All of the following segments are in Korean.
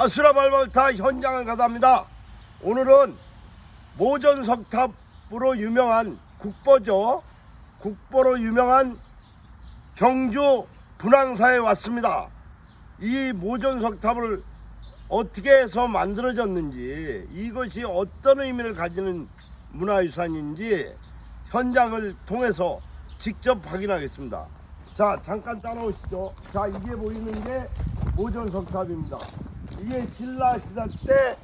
아수라발발타 현장을 가답니다. 오늘은 모전석탑으로 유명한 국보죠. 국보로 유명한 경주 분황사에 왔습니다. 이 모전석탑을 어떻게 해서 만들어졌는지 이것이 어떤 의미를 가지는 문화유산인지 현장을 통해서 직접 확인하겠습니다. 자 잠깐 따라오시죠. 자 이게 보이는 게 모전석탑입니다. 이게 신라 시대 때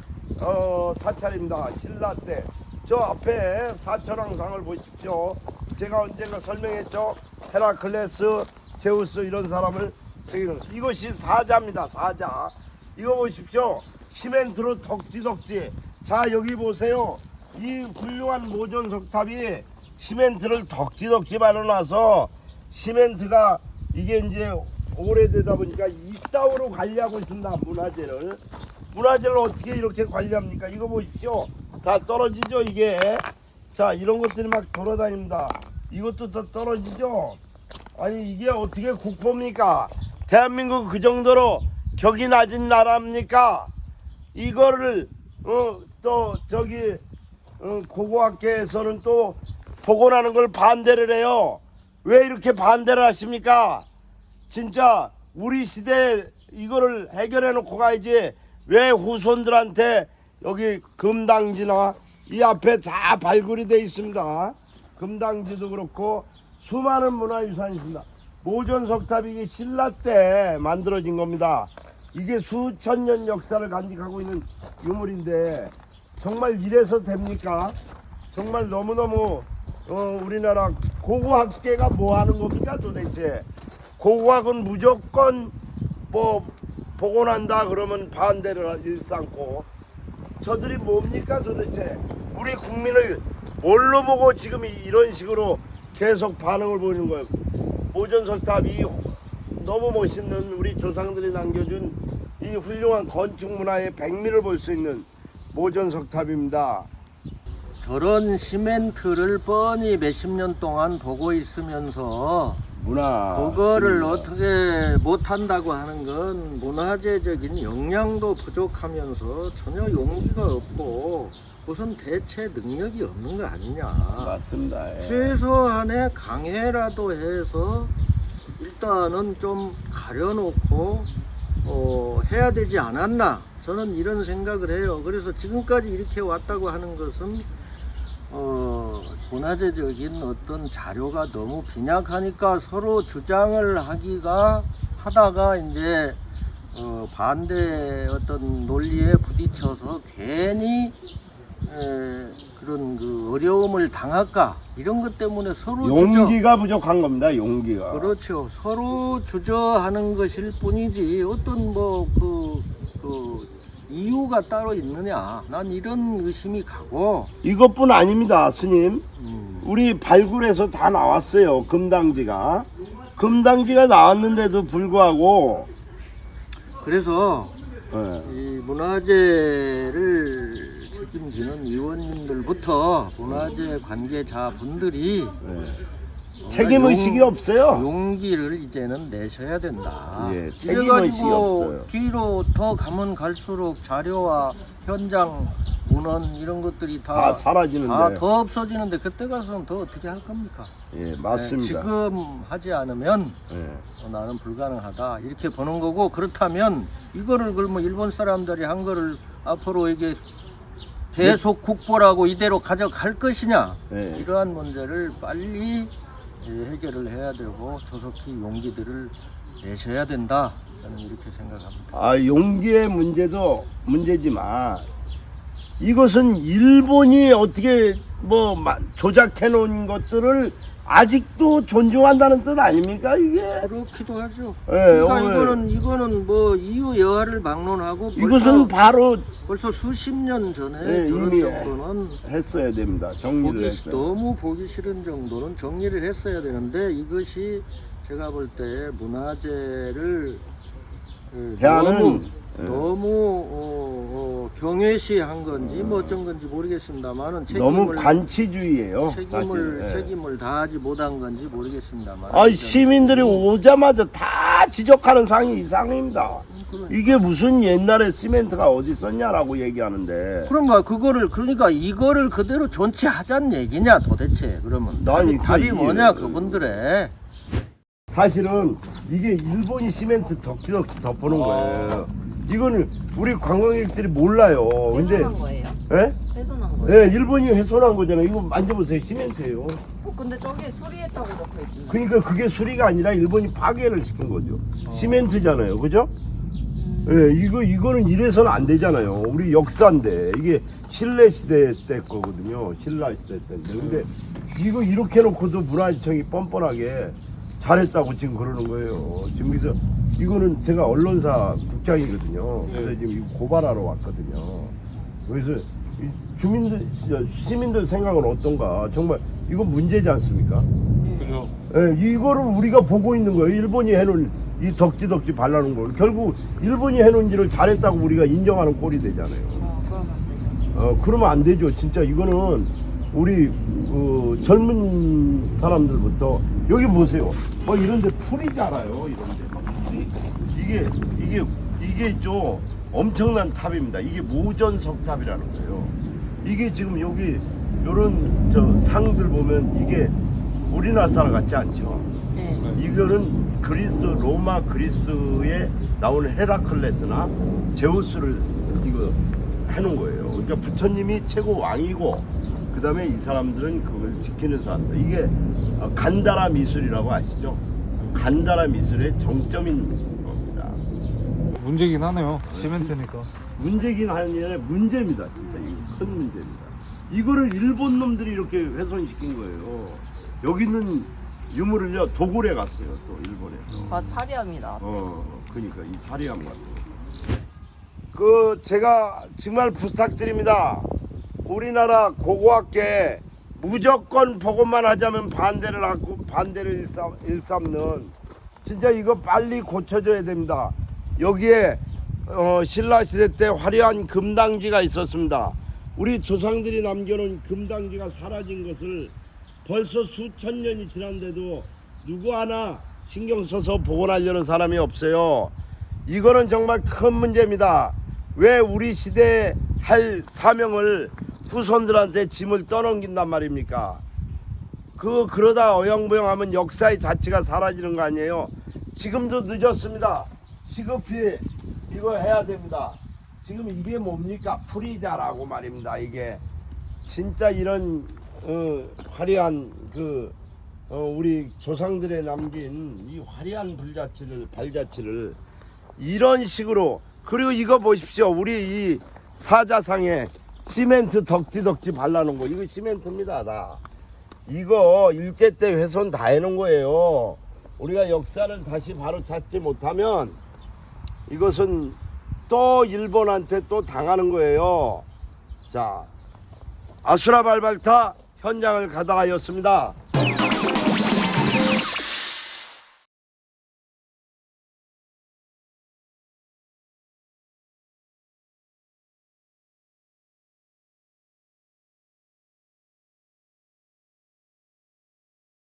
어, 사찰입니다. 신라 때. 저 앞에 사철왕상을 보십시오. 제가 언젠가 설명했죠. 헤라클레스, 제우스 이런 사람을 이것이 사자입니다. 사자. 이거 보십시오. 시멘트로 덕지덕지. 자 여기 보세요. 이 훌륭한 모전 석탑이 시멘트를 덕지덕지 발라놔서 시멘트가 이게 이제 오래되다 보니까 이따위로 관리하고 있습니다. 문화재를. 문화재를 어떻게 이렇게 관리합니까? 이거 보십시오. 다 떨어지죠 이게. 자 이런 것들이 막 돌아다닙니다. 이것도 다 떨어지죠. 아니 이게 어떻게 국보입니까? 대한민국 그 정도로 격이 낮은 나라입니까? 이거를 어, 또 저기 어, 고고학계에서는 또 복원하는 걸 반대를 해요. 왜 이렇게 반대를 하십니까? 진짜 우리 시대에 이거를 해결해 놓고 가야지 왜 후손들한테 여기 금당지나 이 앞에 다 발굴이 돼 있습니다. 금당지도 그렇고 수많은 문화유산이 있습니다. 모전석탑이 이게 신라 때 만들어진 겁니다. 이게 수천 년 역사를 간직하고 있는 유물인데 정말 이래서 됩니까? 정말 너무너무 어, 우리나라 고고학계가 뭐 하는 겁니까 도대체? 고고학은 무조건 뭐 복원한다 그러면 반대를 일삼고. 저들이 뭡니까 도대체? 우리 국민을 뭘로 보고 지금 이런 식으로 계속 반응을 보이는 거예요? 모전석탑이 너무 멋있는 우리 조상들이 남겨준 이 훌륭한 건축 문화의 백미를 볼 수 있는 모전석탑입니다. 저런 시멘트를 뻔히 몇십 년 동안 보고 있으면서 문화 그거를 어떻게 못한다고 하는 건 문화재적인 역량도 부족하면서 전혀 용기가 없고 무슨 대체 능력이 없는 거 아니냐. 맞습니다 예. 최소한의 강해라도 해서 일단은 좀 가려놓고 어, 해야 되지 않았나 저는 이런 생각을 해요. 그래서 지금까지 이렇게 왔다고 하는 것은 어, 문화재적인 어떤 자료가 너무 빈약하니까 서로 주장을 하기가 하다가 이제 어, 반대 어떤 논리에 부딪혀서 괜히 에, 그런 그 어려움을 당할까? 이런 것 때문에 서로 용기가 부족한 겁니다 용기가. 그렇죠. 서로 주저하는 것일 뿐이지 어떤 뭐그그 이유가 따로 있느냐? 난 이런 의심이 가고. 이것뿐 아닙니다 스님. 음, 우리 발굴해서 다 나왔어요 금당지가. 금당지가 나왔는데도 불구하고. 그래서 예. 이 문화재를 책임지는 의원님들부터 문화재 관계자분들이 예. 책임 의식이 없어요 용기를 이제는 내셔야 된다. 예, 책임 이래가지고 의식이 없어요. 뒤로 더 가면 갈수록 자료와 현장 문헌 이런 것들이 다 다, 사라지는데 다 더 없어지는데 그때 가서는 더 어떻게 할 겁니까? 예 맞습니다 네, 지금 하지 않으면 예. 어, 나는 불가능하다 이렇게 보는 거고 그렇다면 이거를 그러면 일본 사람들이 한 거를 앞으로 이게 계속 국보라고 이대로 가져갈 것이냐 예. 이러한 문제를 빨리 예, 해결을 해야 되고 조속히 용기들을 내셔야 된다 저는 이렇게 생각합니다. 아 용기의 문제도 문제지만 이것은 일본이 어떻게 뭐 마- 조작해 놓은 것들을 아직도 존중한다는 뜻 아닙니까 이게? 그렇기도 하죠. 예, 그러니까 오늘 이거는 이거는 뭐 이유 여하를 막론하고 이것은 벌써, 바로 벌써 수십 년 전에 예, 저런 정도는 했어야 됩니다. 정리를 보기 했어요. 너무 보기 싫은 정도는 정리를 했어야 되는데 이것이 제가 볼 때 문화재를 어, 대안은 너무 예. 너무 어, 어, 경외시 한 건지 뭐 어쩐 건지 모르겠습니다만은 너무 책임을 관치주의예요. 책임을 사실. 예. 책임을 다하지 못한 건지 모르겠습니다만. 아 시민들이 오자마자 다 지적하는 상이 이 상입니다. 이게 무슨 옛날에 시멘트가 어디 있었냐라고 얘기하는데 그런가 그거를 그러니까 이거를 그대로 존치하자는 얘기냐 도대체 그러면 난 답이, 이거 답이 뭐냐 그분들의 사실은 이게 일본이 시멘트 덕지덕지 덮어놓은 거예요. 이거는 우리 관광객들이 몰라요. 근데 훼손한 거예요. 예? 훼손한 거예요. 예, 일본이 훼손한 거잖아요. 이거 만져보세요. 시멘트예요. 어, 근데 저기 수리했다고 적혀 있습니다. 그러니까 그게 수리가 아니라 일본이 파괴를 시킨 거죠. 시멘트잖아요. 그죠? 음, 예, 이거 이거는 이래서는 안 되잖아요. 우리 역사인데 이게 신라 시대 때 거거든요. 신라 시대 때인데 근데 이거 이렇게 놓고도 문화재청이 뻔뻔하게 잘했다고 지금 그러는 거예요. 지금 그래서 이거는 제가 언론사 국장이거든요. 그래서 지금 이거 고발하러 왔거든요. 그래서 이 주민들 시민들 생각은 어떤가? 정말 이거 문제지 않습니까? 그죠. 예, 이거를 우리가 보고 있는 거예요. 일본이 해놓은 이 덕지덕지 발라놓은 걸. 결국 일본이 해놓은 일을 잘했다고 우리가 인정하는 꼴이 되잖아요. 되죠. 어, 그러면 안 되죠. 진짜 이거는 우리 그 젊은 사람들부터 여기 보세요. 뭐 이런데 풀이 자라요. 이런데 막 풀이. 이게 이게 이게 있죠. 엄청난 탑입니다. 이게 모전석탑이라는 거예요. 이게 지금 여기 요런 저 상들 보면 이게 우리나라 사람 같지 않죠. 네. 이거는 그리스 로마 그리스에 나오는 헤라클레스나 제우스를 이거 해놓은 거예요. 그러니까 부처님이 최고 왕이고 그 다음에 이 사람들은 그걸 지키는 사람들. 이게 어, 간다라 미술이라고 아시죠? 간다라 미술의 정점인 겁니다. 문제긴 하네요. 시멘트니까. 문제긴 아니라 문제입니다. 진짜 이거 큰 문제입니다. 이거를 일본 놈들이 이렇게 훼손시킨 거예요. 여기는 유물을요 도굴에 갔어요. 또 일본에서. 아, 사리합니다. 어, 그러니까 이 사리함 같은 거. 그 제가 정말 부탁드립니다. 우리나라 고고학계 무조건 보고만 하자면 반대를 하고 반대를 일삼, 일삼는 진짜 이거 빨리 고쳐줘야 됩니다. 여기에 어, 신라 시대 때 화려한 금당지가 있었습니다. 우리 조상들이 남겨놓은 금당지가 사라진 것을 벌써 수천 년이 지났는데도 누구 하나 신경 써서 복원하려는 사람이 없어요. 이거는 정말 큰 문제입니다. 왜 우리 시대에 할 사명을 후손들한테 짐을 떠넘긴단 말입니까? 그 그러다 어영부영하면 역사의 자치가 사라지는 거 아니에요? 지금도 늦었습니다. 시급히 이거 해야 됩니다. 지금 이게 뭡니까? 프리자라고 말입니다. 이게 진짜 이런 어, 화려한 그 어, 우리 조상들의 남긴 이 화려한 불자치를 발자치를 이런 식으로 그리고 이거 보십시오. 우리 이 사자상에 시멘트 덕지덕지 발라놓은 거 이거 시멘트입니다. 다. 이거 일제 때 훼손 다 해놓은 거예요. 우리가 역사를 다시 바로 찾지 못하면 이것은 또 일본한테 또 당하는 거예요. 자, 아수라 발발타 현장을 가다 하였습니다.